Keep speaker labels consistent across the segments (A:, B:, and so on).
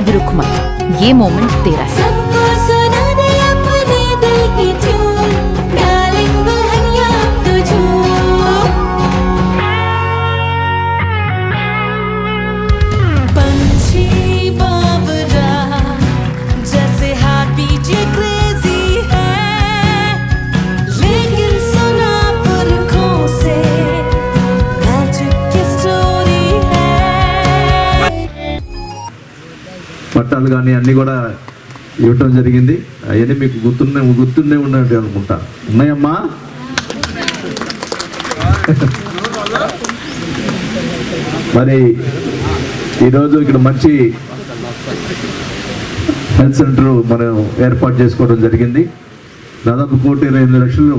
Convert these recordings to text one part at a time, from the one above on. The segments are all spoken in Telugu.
A: अब रुक मत। ये मोमेंट तेरा है।
B: పట్టాలు కానీ అన్నీ కూడా ఇవ్వటం జరిగింది. అవన్నీ మీకు గుర్తుండే గుర్తుండే ఉన్నట్టు అనుకుంటా. ఉన్నాయమ్మా? మరి ఈరోజు ఇక్కడ మంచి హెల్త్ సెంటర్ మనం ఏర్పాటు చేసుకోవడం జరిగింది. దాదాపు కోటి ఇరవై ఎనిమిది లక్షలు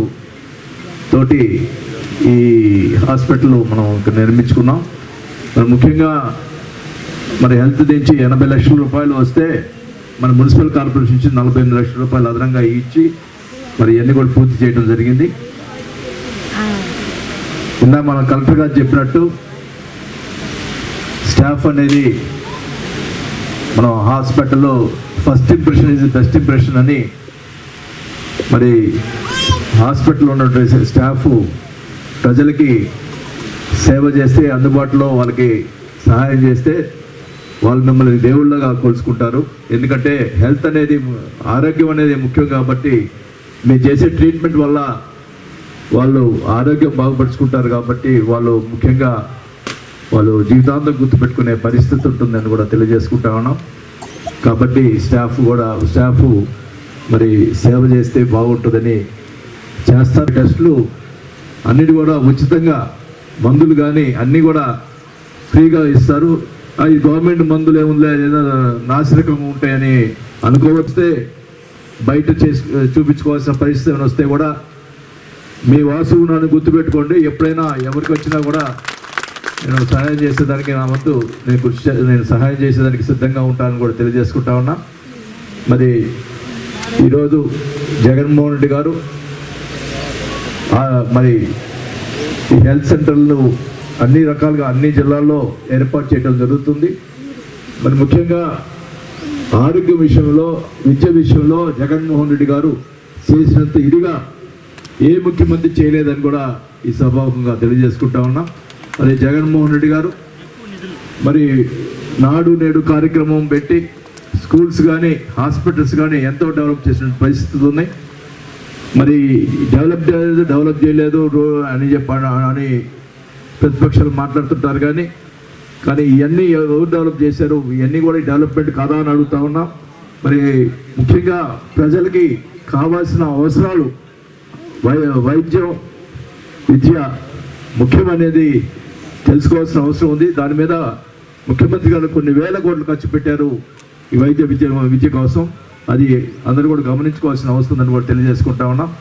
B: తోటి ఈ హాస్పిటల్ మనం ఇక్కడ నిర్మించుకున్నాం. మరి ముఖ్యంగా మరి హెల్త్ నుంచి ఎనభై లక్షల రూపాయలు వస్తే మన మున్సిపల్ కార్పొరేషన్ నుంచి నలభై ఎనిమిది లక్షల రూపాయలు అదనంగా ఇచ్చి మరి ఇవన్నీ కూడా పూర్తి చేయడం జరిగింది. ఇందా మన కలెక్టర్ గారు చెప్పినట్టు స్టాఫ్ అనేది మనం హాస్పిటల్లో first impression is best impression అని మరి హాస్పిటల్లో ఉన్నటువంటి స్టాఫ్ ప్రజలకి సేవ చేస్తే అందుబాటులో వాళ్ళకి సహాయం చేస్తే వాళ్ళు మిమ్మల్ని దేవుళ్ళగా కొలుసుకుంటారు. ఎందుకంటే హెల్త్ అనేది ఆరోగ్యం అనేది ముఖ్యం కాబట్టి మీరు చేసే ట్రీట్మెంట్ వల్ల వాళ్ళు ఆరోగ్యం బాగుపరుచుకుంటారు కాబట్టి వాళ్ళు ముఖ్యంగా వాళ్ళు జీవితాంతం గుర్తుపెట్టుకునే పరిస్థితి ఉంటుందని కూడా తెలియజేసుకుంటా ఉన్నాం. కాబట్టి స్టాఫ్ కూడా స్టాఫ్ మరి సేవ చేస్తే బాగుంటుందని చేస్తారు. టెస్టులు అన్నిటి కూడా ఉచితంగా మందులు కానీ అన్నీ కూడా ఫ్రీగా ఇస్తారు. అవి గవర్నమెంట్ మందులు ఏముందిలే ఏదో నాసిరకంగా ఉంటాయని అనుకోవస్తే బయట చేసి చూపించుకోవాల్సిన పరిస్థితి ఏమైనా వస్తే కూడా మీ వాసువు నన్ను గుర్తుపెట్టుకోండి. ఎప్పుడైనా ఎవరికి వచ్చినా కూడా నేను సహాయం చేసేదానికి నా వంతు నేను కృషి నేను సహాయం చేసేదానికి సిద్ధంగా ఉంటానని కూడా తెలియజేసుకుంటా ఉన్నా. మరి ఈరోజు జగన్మోహన్ రెడ్డి గారు మరి ఈ హెల్త్ సెంటర్లు అన్ని రకాలుగా అన్ని జిల్లాల్లో ఏర్పాటు చేయడం జరుగుతుంది. మరి ముఖ్యంగా ఆరోగ్య విషయంలో విద్య విషయంలో జగన్మోహన్ రెడ్డి గారు చేసినంత ఇదిగా ఏ ముఖ్యమంత్రి చేయలేదని కూడా ఈ సభాముఖంగా తెలియజేసుకుంటా ఉన్నాం. మరి జగన్మోహన్ రెడ్డి గారు మరి నాడు నేడు కార్యక్రమం పెట్టి స్కూల్స్ కానీ హాస్పిటల్స్ కానీ ఎంతో డెవలప్ చేసిన పరిస్థితులు ఉన్నాయి. మరి డెవలప్ చేయలేదు డెవలప్ చేయలేదు అని చెప్ప అని ప్రతిపక్షాలు మాట్లాడుతుంటారు కానీ కానీ ఇవన్నీ ఎవరు డెవలప్ చేశారు? ఇవన్నీ కూడా డెవలప్మెంట్ కాదా అని అడుగుతా ఉన్నాం. మరి ముఖ్యంగా ప్రజలకి కావాల్సిన అవసరాలు వై వైద్యం విద్య ముఖ్యమనేది తెలుసుకోవాల్సిన అవసరం ఉంది. దాని మీద ముఖ్యమంత్రి గారు కొన్ని వేల కోట్లు ఖర్చు పెట్టారు ఈ వైద్య విద్య విద్య కోసం. అది అందరూ కూడా గమనించుకోవాల్సిన అవసరం ఉందని కూడా తెలియజేసుకుంటా ఉన్నాం.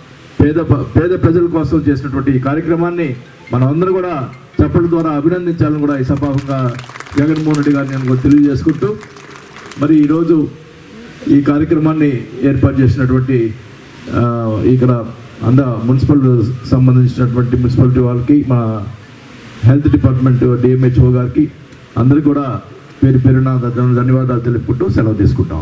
B: పేద ప- పేద ప్రజల కోసం చేసినటువంటి ఈ కార్యక్రమాన్ని మనమందరూ కూడా చెప్పడం ద్వారా అభినందించాలని కూడా ఈ సభాముఖంగా జగన్మోహన్ రెడ్డి గారిని నేను కూడా తెలియజేసుకుంటూ మరి ఈరోజు ఈ కార్యక్రమాన్ని ఏర్పాటు చేసినటువంటి ఇక్కడ అంద మున్సిపల్ సంబంధించినటువంటి మున్సిపాలిటీ వాళ్ళకి మా హెల్త్ డిపార్ట్మెంట్ డిఎంహెచ్ఓ గారికి అందరికీ కూడా పేరు పేరున ధన్యవాదాలు తెలుపుకుంటూ సెలవు తీసుకుంటా.